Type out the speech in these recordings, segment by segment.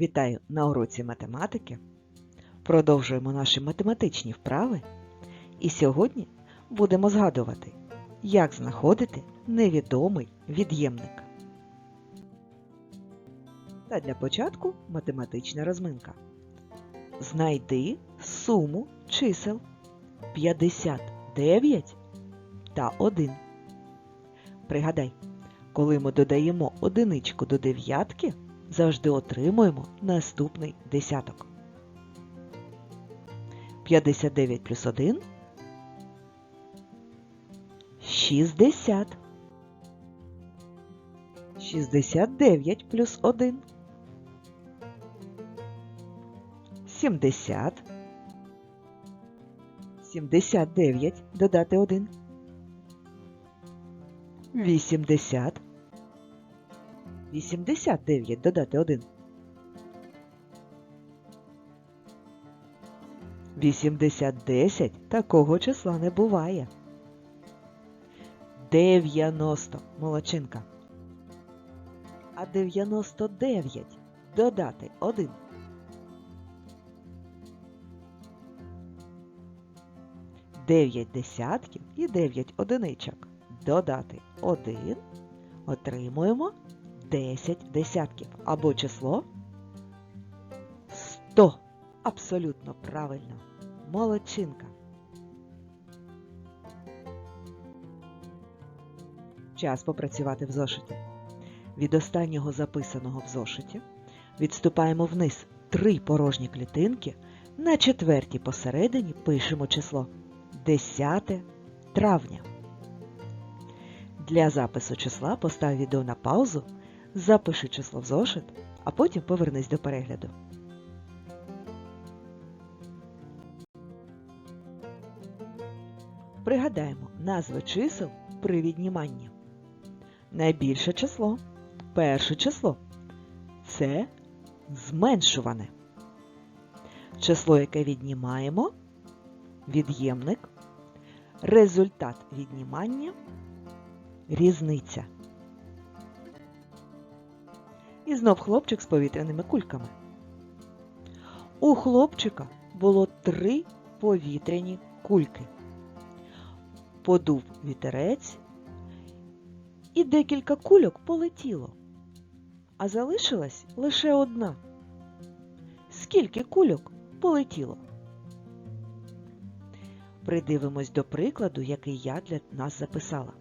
Вітаю на уроці математики. Продовжуємо наші математичні вправи. І сьогодні будемо згадувати, як знаходити невідомий від'ємник. Та для початку математична розминка. Знайди суму чисел 59 та 1. Пригадай, коли ми додаємо одиничку до дев'ятки, завжди отримуємо наступний десяток. 59 плюс 1 60. 69 плюс 1 70. 79 додати 1 80 89 додати 1. 80 10 такого числа не буває. 90 молодчинка. А 99 додати 1. Дев'ять десятків і 9 одиничок. Додати 1 отримуємо 10 десятків або число 100. Абсолютно правильно. Молодчинка. Час попрацювати в зошиті. Від останнього записаного в зошиті відступаємо вниз три порожні клітинки. На четвертій посередині пишемо число 10 травня. Для запису числа постав відео на паузу, запиши число в зошит, а потім повернись до перегляду. Пригадаємо назви чисел при відніманні. Найбільше число, перше число це зменшуване. Число, яке віднімаємо, від'ємник, результат віднімання різниця. І знов хлопчик з повітряними кульками. У хлопчика було три повітряні кульки. Подув вітерець, і декілька кульок полетіло, а залишилась лише одна. Скільки кульок полетіло? Придивимось до прикладу, який я для нас записала.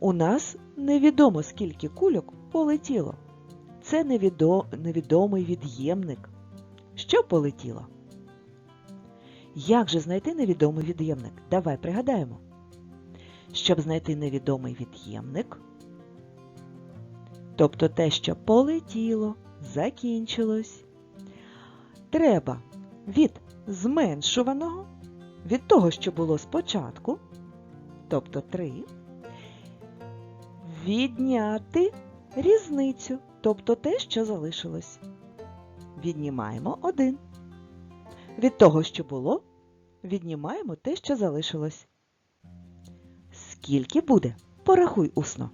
У нас невідомо скільки кульок полетіло. Це невідо... невідомий від'ємник. Що полетіло? Як же знайти невідомий від'ємник? Давай пригадаємо. Щоб знайти невідомий від'ємник, тобто те, що полетіло, закінчилось, треба від зменшуваного, від того, що було спочатку, тобто 3, відняти різницю, тобто те, що залишилось. Віднімаємо 1. Від того, що було, віднімаємо те, що залишилось. Скільки буде? Порахуй усно.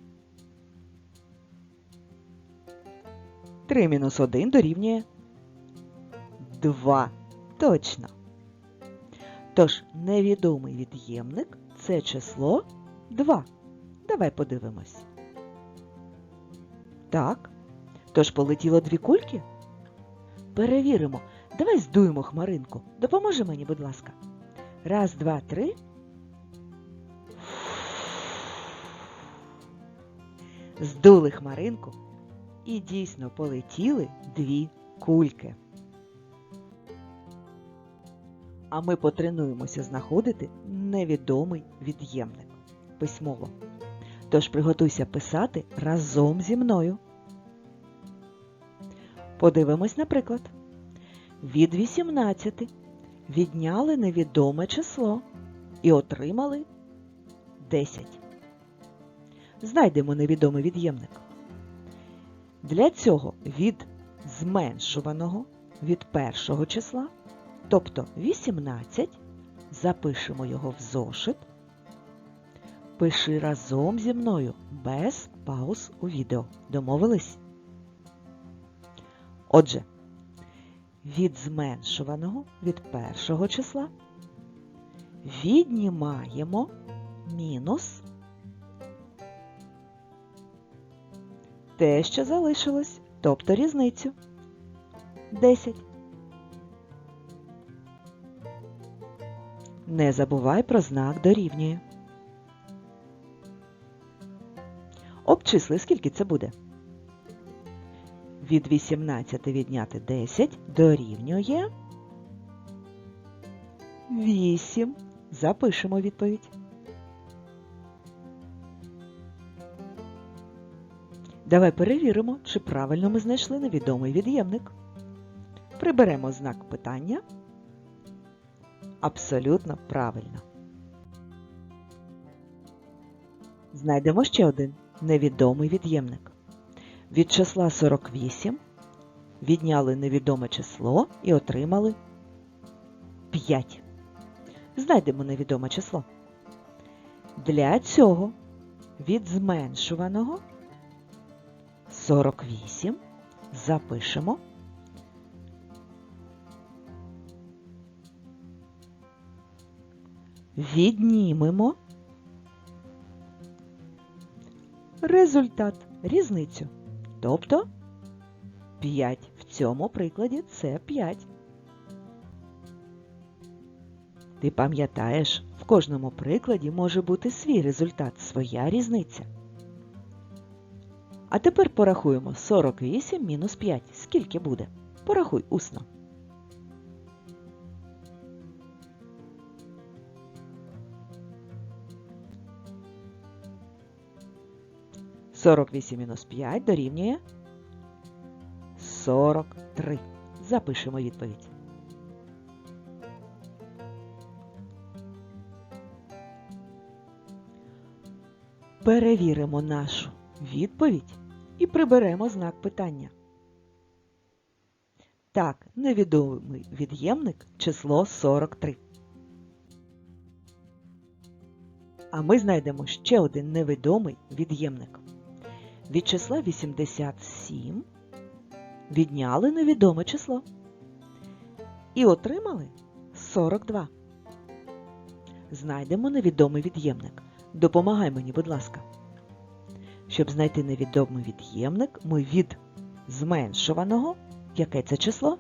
3 мінус 1 дорівнює 2. Точно. Тож, невідомий від'ємник це число 2. Давай подивимось. Так. Тож полетіло дві кульки? Перевіримо. Давай здуємо хмаринку. Допоможи мені, будь ласка. Раз, два, три. Здули хмаринку і дійсно полетіли дві кульки. А ми потренуємося знаходити невідомий від'ємник письмово. Тож приготуйся писати разом зі мною. Подивимось, наприклад. Від 18 відняли невідоме число і отримали 10. Знайдемо невідомий від'ємник. Для цього від зменшуваного від першого числа, тобто 18, запишемо його в зошит. Пиши разом зі мною без пауз у відео. Домовились? Отже, від зменшуваного від першого числа віднімаємо мінус те, що залишилось, тобто різницю 10. Не забувай про знак дорівнює. Обчисли, скільки це буде? Від 18 відняти 10 дорівнює 8. Запишемо відповідь. Давай перевіримо, чи правильно ми знайшли невідомий від'ємник. Приберемо знак питання. Абсолютно правильно. Знайдемо ще один невідомий від'ємник. Від числа 48 відняли невідоме число і отримали 5. Знайдемо невідоме число. Для цього від зменшуваного 48 запишемо віднімемо результат, різницю. Тобто 5. В цьому прикладі це 5. Ти пам'ятаєш, в кожному прикладі може бути свій результат, своя різниця. А тепер порахуємо 48 мінус 5. Скільки буде? Порахуй усно. Сорок вісім мінус 5 дорівнює 43. Запишемо відповідь. Перевіримо нашу відповідь і приберемо знак питання. Так, невідомий від'ємник число 43. А ми знайдемо ще один невідомий від'ємник. Від числа 87 відняли невідоме число. І отримали 42. Знайдемо невідомий від'ємник. Допомагай мені, будь ласка. Щоб знайти невідомий від'ємник, ми від зменшуваного, яке це число?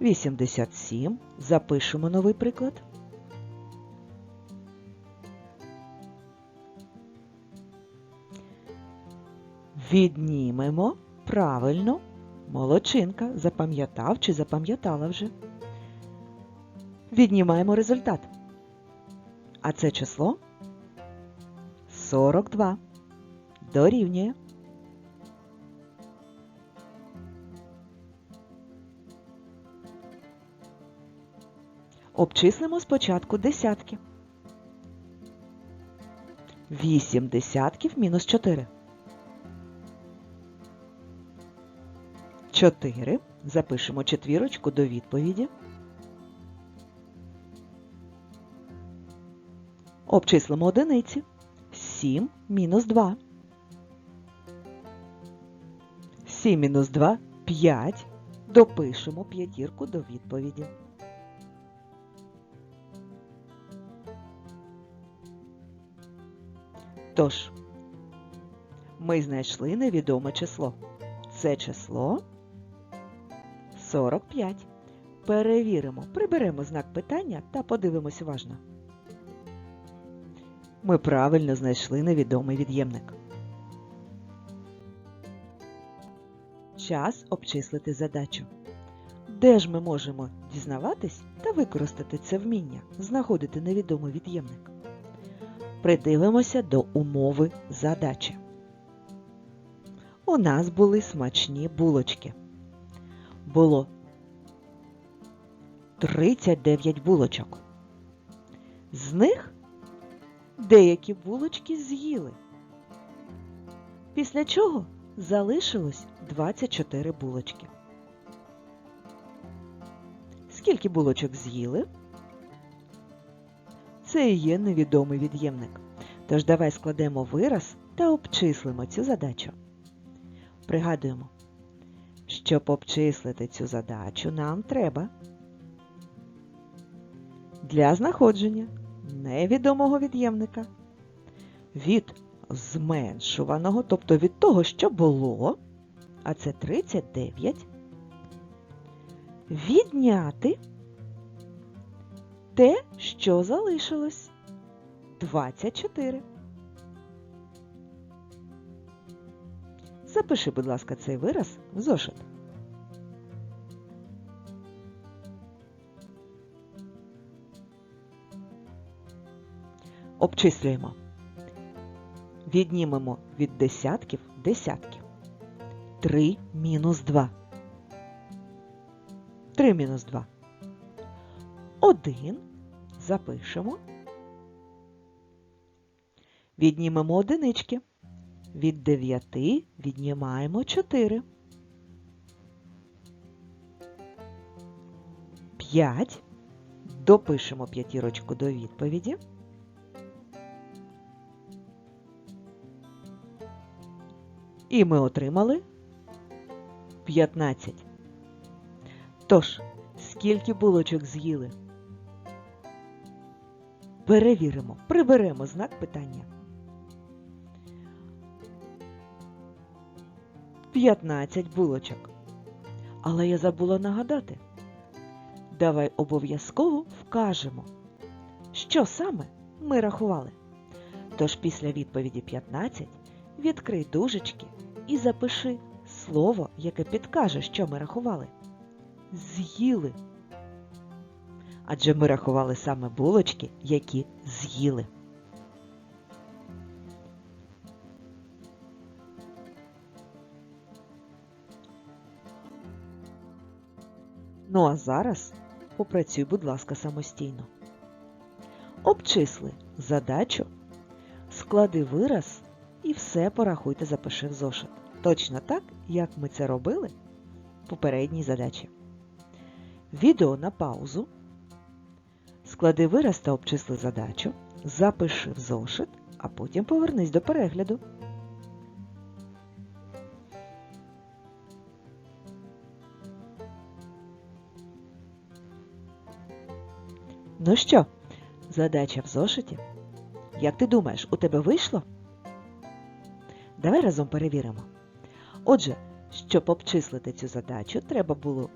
87. Запишемо новий приклад. Віднімемо правильно. Молодчинка. Запам'ятав чи запам'ятала вже. Віднімаємо результат. А це число 42. Дорівнює. Обчислимо спочатку десятки. 8 десятків мінус 4. 4. Запишемо четвірочку до відповіді. Обчислимо одиниці. 7 мінус 2. 7 мінус 2 – 5. Допишемо п'ятірку до відповіді. Тож, ми знайшли невідоме число. Це число 45. Перевіримо, приберемо знак питання та подивимось уважно. Ми правильно знайшли невідомий від'ємник. Час обчислити задачу. Де ж ми можемо дізнаватись та використати це вміння, знаходити невідомий від'ємник? Придивимося до умови задачі. У нас були смачні булочки. Було 39 булочок. З них деякі булочки з'їли. Після чого залишилось 24 булочки. Скільки булочок з'їли? Це і є невідомий від'ємник. Тож давай складемо вираз та обчислимо цю задачу. Пригадуємо, Щоб обчислити цю задачу, нам треба для знаходження невідомого від'ємника від зменшуваного, тобто від того, що було, а це 39, відняти те, що залишилось 24. Запиши, будь ласка, цей вираз в зошит. Обчислюємо. Віднімемо від десятків десятки. 3 мінус 2. 3 мінус 2. 1. Запишемо. Віднімемо одинички. Від 9 віднімаємо 4. 5. Допишемо п'ятірочку до відповіді. І ми отримали 15. Тож, скільки булочок з'їли? Перевіримо, приберемо знак питання. 15 булочок. Але я забула нагадати. Давай обов'язково вкажемо, що саме ми рахували. Тож після відповіді 15 відкрий дужечки і запиши слово, яке підкаже, що ми рахували. З'їли. Адже ми рахували саме булочки, які з'їли. Ну а зараз попрацюй, будь ласка, самостійно. Обчисли задачу, склади вираз і все порахуйте, запиши в зошит. Точно так, як ми це робили в попередній задачі. Відео на паузу. Склади вираз та обчисли задачу, запиши в зошит, а потім повернись до перегляду. Ну що, задача в зошиті? Як ти думаєш, у тебе вийшло? Давай разом перевіримо. Отже, щоб обчислити цю задачу, треба було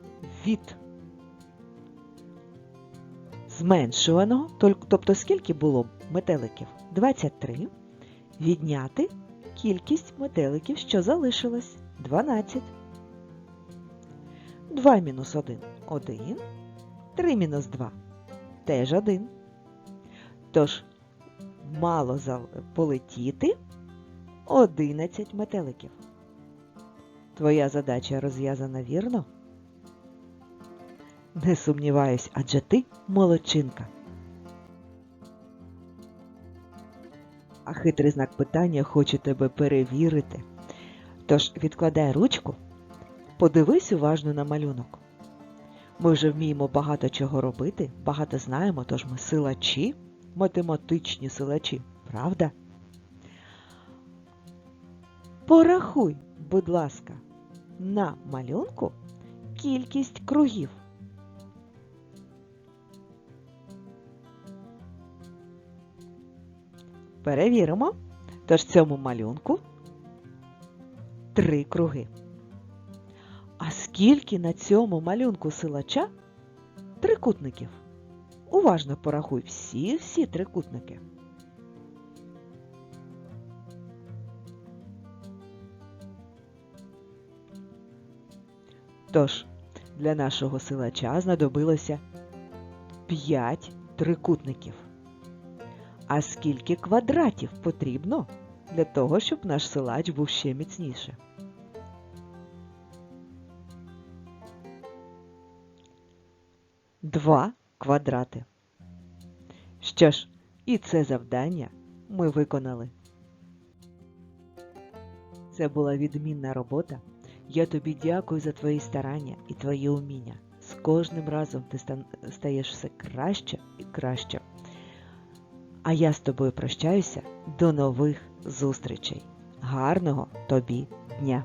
від зменшуваного, тобто скільки було метеликів? 23, відняти кількість метеликів, що залишилось 12. 2 мінус 1 – 1, 3 мінус 2 – теж 1. Тож, мало полетіти 11 метеликів. Твоя задача розв'язана вірно? Не сумніваюсь, адже ти молодчинка. А хитрий знак питання хоче тебе перевірити. Тож відкладай ручку, подивись уважно на малюнок. Ми вже вміємо багато чого робити, багато знаємо, тож ми силачі, математичні силачі, правда? Порахуй, будь ласка, на малюнку кількість кругів. Перевіримо. Тож цьому малюнку три круги. Скільки на цьому малюнку силача трикутників? Уважно порахуй всі-всі трикутники. Тож, для нашого силача знадобилося 5 трикутників. А скільки квадратів потрібно для того, щоб наш силач був ще міцніше? Два квадрати. Що ж, і це завдання ми виконали. Це була відмінна робота. Я тобі дякую за твої старання і твої уміння. З кожним разом ти стаєш все краще і краще. А я з тобою прощаюся до нових зустрічей. Гарного тобі дня!